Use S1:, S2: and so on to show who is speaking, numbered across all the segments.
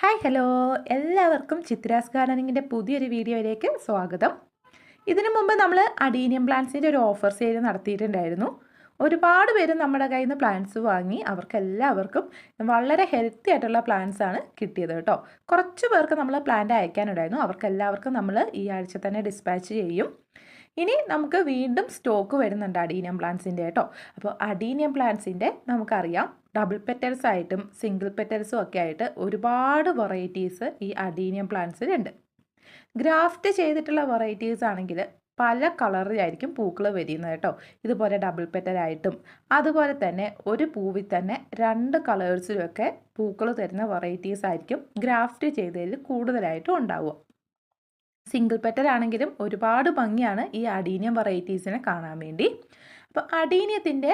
S1: Hi hello എല്ലാവർക്കും ചിത്രാസ് ഗാർഡനിങ്ങിന്റെ പുതിയൊരു വീഡിയോയിലേക്ക് സ്വാഗതം. ഇതിനു മുമ്പ് നമ്മൾ അഡീനിയം പ്ലാന്റ്സിന്റെ ഒരു ഓഫർ സെയിൽ നടത്തിയിട്ടുണ്ടായിരുന്നു. ഒരുപാട് പേര് നമ്മുടെ കയ്യിൽ നിന്ന് പ്ലാന്റ്സ് വാങ്ങി അവർക്ക് എല്ലാവർക്കും വളരെ ഹെൽത്തി ആയിട്ടുള്ള പ്ലാന്റ്സ് ആണ് കിട്ടിയത് കേട്ടോ. കുറച്ച് പേർക്ക് നമ്മൾ പ്ലാന്റ് അയക്കാനുണ്ടായിരുന്നു. അവർക്ക് എല്ലാവർക്കും നമ്മൾ ഈ ആഴ്ച തന്നെ ഡിസ്പാച്ച് ചെയ്യും. ഇനി നമുക്ക് വീണ്ടും സ്റ്റോക്ക് വരുന്നുണ്ട് അഡീനിയം പ്ലാന്റ്സിന്റെ കേട്ടോ. അപ്പോൾ അഡീനിയം പ്ലാന്റ്സിന്റെ നമുക്കറിയാം. ഡബിൾ പെറ്റൽസ് ആയിട്ടും സിംഗിൾ പെറ്റൽസും ഒക്കെ ആയിട്ട് ഒരുപാട് വെറൈറ്റീസ് ഈ അഡീനിയം പ്ലാന്റ്സിലുണ്ട് ഗ്രാഫ്റ്റ് ചെയ്തിട്ടുള്ള വെറൈറ്റീസ് ആണെങ്കിൽ പല കളറിലായിരിക്കും പൂക്കൾ വരുന്നത് കേട്ടോ ഇതുപോലെ ഡബിൾ പെറ്റലായിട്ടും അതുപോലെ തന്നെ ഒരു പൂവിൽ തന്നെ രണ്ട് കളേഴ്സിലുമൊക്കെ പൂക്കൾ തരുന്ന വെറൈറ്റീസ് ആയിരിക്കും ഗ്രാഫ്റ്റ് ചെയ്തതിൽ കൂടുതലായിട്ടും ഉണ്ടാവുക. സിംഗിൾ പെറ്റലാണെങ്കിലും ഒരുപാട് ഭംഗിയാണ് ഈ അഡീനിയം വെറൈറ്റീസിനെ കാണാൻ വേണ്ടി. അപ്പോൾ അഡീനിയത്തിന്റെ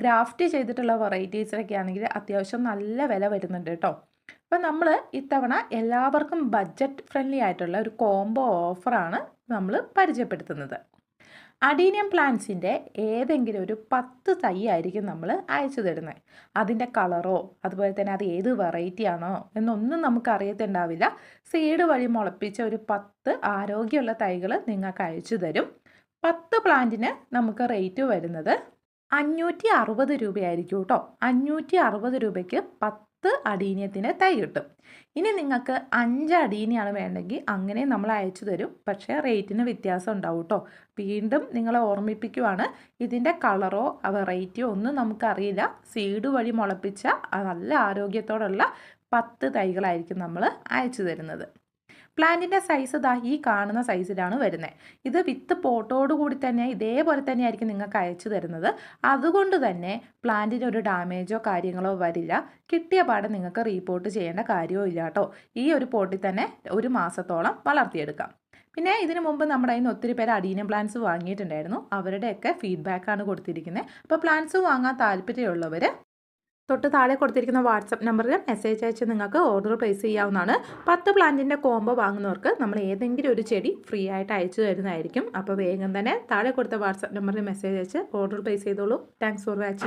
S1: ഗ്രാഫ്റ്റ് ചെയ്തിട്ടുള്ള വെറൈറ്റീസിലൊക്കെ ആണെങ്കിൽ അത്യാവശ്യം നല്ല വില വരുന്നുണ്ട് കേട്ടോ. അപ്പോൾ നമ്മൾ ഇത്തവണ എല്ലാവർക്കും ബഡ്ജറ്റ് ഫ്രണ്ട്ലി ആയിട്ടുള്ള ഒരു കോംബോ ഓഫറാണ് നമ്മൾ പരിചയപ്പെടുത്തുന്നത്. അഡീനിയം പ്ലാന്റ്സിന്റെ ഏതെങ്കിലും ഒരു പത്ത് തൈ ആയിരിക്കും നമ്മൾ അയച്ചു തരുന്നത് അതിന്റെ കളറോ അതുപോലെ തന്നെ അത് ഏത് വെറൈറ്റി ആണോ എന്നൊന്നും നമുക്ക് അറിയത്തുണ്ടാവില്ല. സീഡ് വഴി മുളപ്പിച്ച ഒരു പത്ത് ആരോഗ്യമുള്ള തൈകൾ നിങ്ങൾക്ക് അയച്ചു തരും. പത്ത് പ്ലാന്റിന് നമുക്ക് റേറ്റ് വരുന്നത് അഞ്ഞൂറ്റി അറുപത് രൂപയായിരിക്കും കേട്ടോ. അഞ്ഞൂറ്റി അറുപത് രൂപയ്ക്ക് പത്ത് അടീനിയത്തിന് തൈ കിട്ടും. ഇനി നിങ്ങൾക്ക് അഞ്ച് അടീനിയാണ് വേണ്ടെങ്കിൽ അങ്ങനെ നമ്മൾ അയച്ചു തരും. പക്ഷേ റേറ്റിന് വ്യത്യാസം ഉണ്ടാവും കേട്ടോ. വീണ്ടും നിങ്ങളെ ഓർമ്മിപ്പിക്കുവാണ് ഇതിന്റെ കളറോ വെറൈറ്റിയോ ഒന്നും നമുക്കറിയില്ല. സീഡ് വഴി മുളപ്പിച്ച നല്ല ആരോഗ്യത്തോടുള്ള പത്ത് തൈകളായിരിക്കും നമ്മൾ അയച്ചു തരുന്നത്. പ്ലാന്റിന്റെ സൈസ് ഇതാ ഈ കാണുന്ന സൈസിലാണ് വരുന്നത് ഇത് വിത്ത് പോട്ടോട് കൂടി തന്നെ ഇതേപോലെ തന്നെ ആയിരിക്കും നിങ്ങൾക്ക് അയച്ചു തരുന്നത്. അതുകൊണ്ട് തന്നെ പ്ലാന്റിന് ഒരു ഡാമേജോ കാര്യങ്ങളോ വരില്ല. കിട്ടിയ പാടെ നിങ്ങൾക്ക് റീപോർട്ട് ചെയ്യേണ്ട കാര്യവും ഇല്ല കേട്ടോ. ഈ ഒരു പോട്ടിൽ തന്നെ ഒരു മാസത്തോളം വളർത്തിയെടുക്കാം. പിന്നെ ഇതിനു മുമ്പ് നമ്മുടെ കയ്യിൽ നിന്ന് ഒത്തിരി പേര് അഡീനിയം പ്ലാന്റ്സ് വാങ്ങിയിട്ടുണ്ടായിരുന്നു. അവരുടെയൊക്കെ ഫീഡ്ബാക്കാണ് കൊടുത്തിരിക്കുന്നത് അപ്പോൾ പ്ലാന്റ്സ് വാങ്ങാൻ താല്പര്യമുള്ളവർ തൊട്ട് താഴെ കൊടുത്തിരിക്കുന്ന വാട്സപ്പ് നമ്പറിൽ മെസ്സേജ് അയച്ച് നിങ്ങൾക്ക് ഓർഡർ പ്ലേസ് ചെയ്യാവുന്നതാണ്. പത്ത് പ്ലാന്റിന്റെ കോംബോ വാങ്ങുന്നവർക്ക് നമ്മൾ ഏതെങ്കിലും ഒരു ചെടി ഫ്രീ ആയിട്ട് അയച്ചു തരുന്നതായിരിക്കും. അപ്പോൾ വേഗം തന്നെ താഴെ കൊടുത്ത വാട്സപ്പ് നമ്പറിൽ മെസ്സേജ് അയച്ച് ഓർഡർ പ്ലേസ് ചെയ്തോളൂ. Thanks for watching